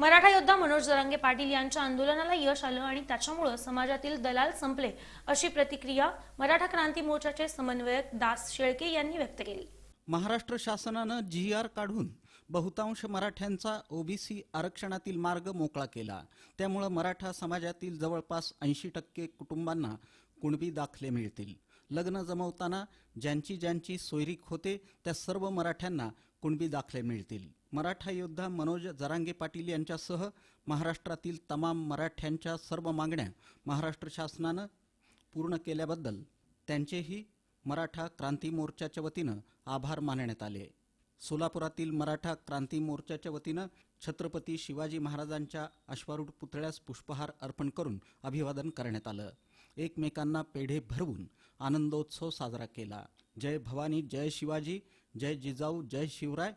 मराठा योद्धा मनोज जरांगे पाटील यांच्या आंदोलनाला यश आलं आणि त्याच्यामुळं समाजातील दलाल संपले अशी प्रतिक्रिया मराठा क्रांती मोर्चाचे समन्वयक दास शेळके यांनी व्यक्त केली. महाराष्ट्र शासनानं जी आर काढून बहुतांश मराठ्यांचा ओबीसी आरक्षणातील मार्ग मोकळा केला. त्यामुळं मराठा समाजातील जवळपास ऐंशी टक्के कुटुंबांना कुणबी दाखले मिळतील. लग्न जमवताना ज्यांची ज्यांची सोयरीक होते त्या सर्व मराठ्यांना कुणबी दाखले मिळतील. मराठा योद्धा मनोज जरांगे पाटील यांच्यासह महाराष्ट्रातील तमाम मराठ्यांच्या सर्व मागण्या महाराष्ट्र शासनानं पूर्ण केल्याबद्दल त्यांचेही मराठा क्रांती मोर्चाच्या वतीनं आभार मानण्यात आले. सोलापुरातील मराठा क्रांती मोर्चाच्या वतीनं छत्रपती शिवाजी महाराजांच्या अश्वारूढ पुतळ्यास पुष्पहार अर्पण करून अभिवादन करण्यात आलं. एकमेकांना पेढे भरवून आनंदोत्सव साजरा केला. जय भवानी जय शिवाजी. जय जिजाऊ जय शिवराय.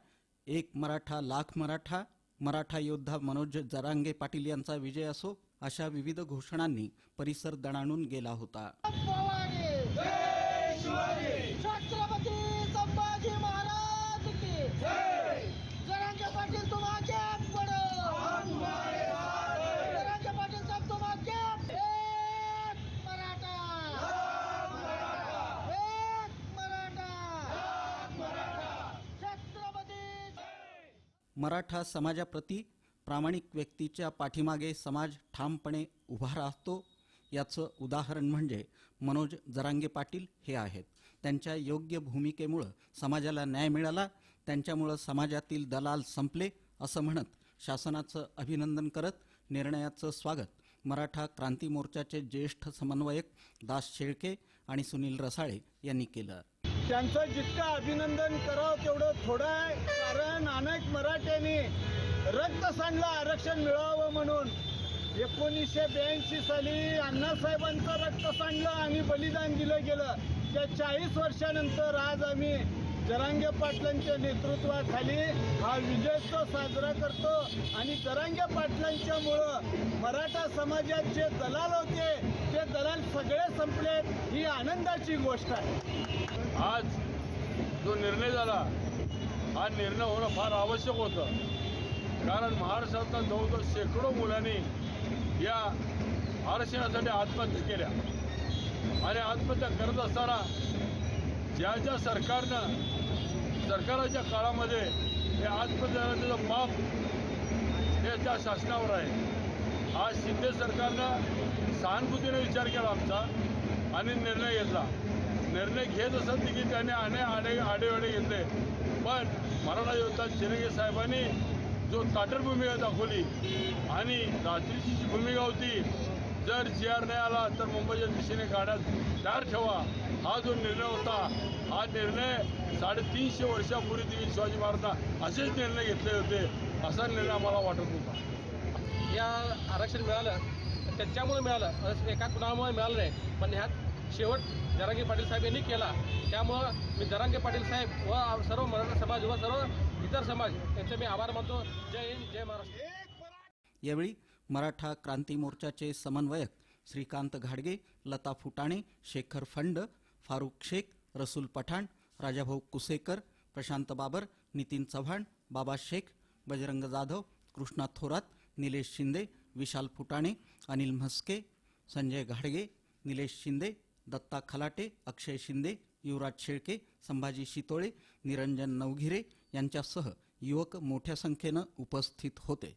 एक मराठा लाख मराठा. मराठा योद्धा मनोज जरांगे पाटील यांचा विजय असो अशा विविध घोषणांनी परिसर दणाणून गेला होता. छत्रपती संभाजी महाराज की जरांगे पाटील तुम आगे बढ़ो जरांगे पाटील साहब तुम आगे एक मराठा एक मराठा छत्रपती मराठा समाजाप्रती प्रामाणिक व्यक्तीच्या पाठीमागे समाज ठामपणे उभा राहतो याचं उदाहरण म्हणजे मनोज जरांगे पाटील हे आहेत. त्यांच्या योग्य भूमिकेमुळं समाजाला न्याय मिळाला त्यांच्यामुळं समाजातील दलाल संपले असं म्हणत शासनाचं अभिनंदन करत निर्णयाचं स्वागत मराठा क्रांती मोर्चाचे ज्येष्ठ समन्वयक दास शेळके आणि सुनील रसाळे यांनी केलं. त्यांचं जितकं अभिनंदन करावं तेवढं थोडं आहे. कारण अनेक मराठ्यांनी रक्त सांडलं आरक्षण मिळावं म्हणून. एकोणीसशे ब्याऐंशी साली अण्णासाहेबांचं रक्त सांडलं आणि बलिदान दिलं गेलं. त्या चाळीस वर्षानंतर आज आम्ही जरांगे पाटलांच्या नेतृत्वाखाली हा विजयोत्सव साजरा करतो. आणि जरांगे पाटलांच्यामुळं मराठा समाजात जे दलाल होते ते दलाल सगळे संपले ही आनंदाची गोष्ट आहे. आज जो निर्णय झाला हा निर्णय होणं फार आवश्यक होतं. कारण महाराष्ट्रातल्या जवळजवळ शेकडो मुलांनी या आरक्षणासाठी आत्महत्या केल्या. आणि आत्महत्या करत असताना ज्या ज्या सरकारनं सरकाराच्या काळामध्ये हे आत्महत्याचं माप हे त्या शासनावर आहे. आज शिंदे सरकारनं सहानुभूतीने विचार केला आमचा आणि निर्णय घेतला. निर्णय घेत असत की त्याने अनेक आडे आडेवाडे घेतले. पण मराठा योद्धा चिरंगे साहेबांनी जो ताटर भूमिका दाखवली आणि रात्रीची जी भूमिका होती जर जी आर नाही आला तर मुंबईच्या दिशेने गाड्या तयार ठेवा. हा जो निर्णय होता हा निर्णय साडेतीनशे वर्षापूर्वी तिने शिवाजी महाराजांना असेच निर्णय घेतले होते असा निर्णय आम्हाला वाटत होता. या आरक्षण मिळालं त्याच्यामुळे मिळालं. असं एका कुणामुळे मिळालं नाही पण ह्यात शेवट जरांगे पाटील साहेब यांनी केला. त्यामुळं मी जरांगे पाटील साहेब व सर्व मराठा समाज व सर्व इतर समाज यांचे मी आभार मानतो. जय हिंद जय महाराष्ट्र. यावेळी मराठा क्रांती मोर्चाचे समन्वयक श्रीकांत घाडगे लता फुटाणे शेखर फंड फारुख शेख रसूल पठाण राजाभाऊ कुसेकर प्रशांत बाबर नितीन चव्हाण बाबा शेख बजरंग जाधव कृष्णा थोरात निलेश शिंदे विशाल फुटाणे अनिल म्हस्के संजय घाडगे निलेश शिंदे दत्ता खलाटे अक्षय शिंदे युवराज शेळके संभाजी शितोळे निरंजन नवघिरे यांच्यासह युवक मोठ्या संख्येनं उपस्थित होते.